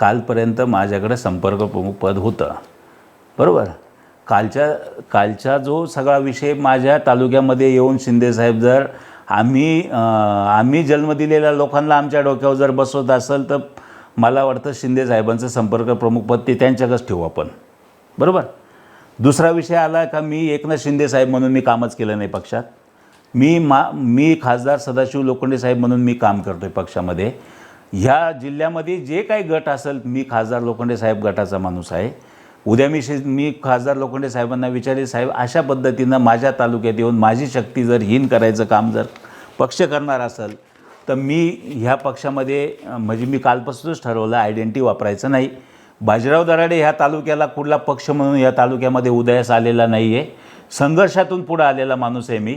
कालपर्यंत माझ्याकडे संपर्क प्रमुख पद होतं. बरोबर? कालच्या कालचा जो सगळा विषय माझ्या तालुक्यामध्ये येऊन शिंदेसाहेब जर आम्ही आम्ही जन्म दिलेल्या लोकांना आमच्या डोक्यावर जर बसवत असेल तर मला वाटतं शिंदेसाहेबांचं संपर्क प्रमुख पद ते त्यांच्याकच ठेवू आपण. बरोबर? दुसरा विषय आला का मी एकनाथ शिंदेसाहेब म्हणून मी कामच केलं नाही पक्षात. मी मा मी खासदार सदाशिव लोखंडे साहेब म्हणून मी काम करतो आहे पक्षामध्ये. ह्या जिल्ह्यामध्ये जे काही गट असेल मी खासदार लोखंडे साहेब गटाचा माणूस आहे. उद्या मी शे मी खासदार लोखंडे साहेबांना विचारेल साहेब अशा पद्धतीनं माझ्या तालुक्यात येऊन माझी शक्ती जर हीन करायचं काम जर पक्ष करणार असेल तर मी ह्या पक्षामध्ये म्हणजे मी कालपासूनच ठरवलं आयडेंटिटी वापरायचं नाही. बाजीराव दराडे ह्या तालुक्याला कुठला पक्ष म्हणून या तालुक्यामध्ये उदयास आलेला नाही आहे संघर्षातून पुढं आलेला माणूस आहे मी.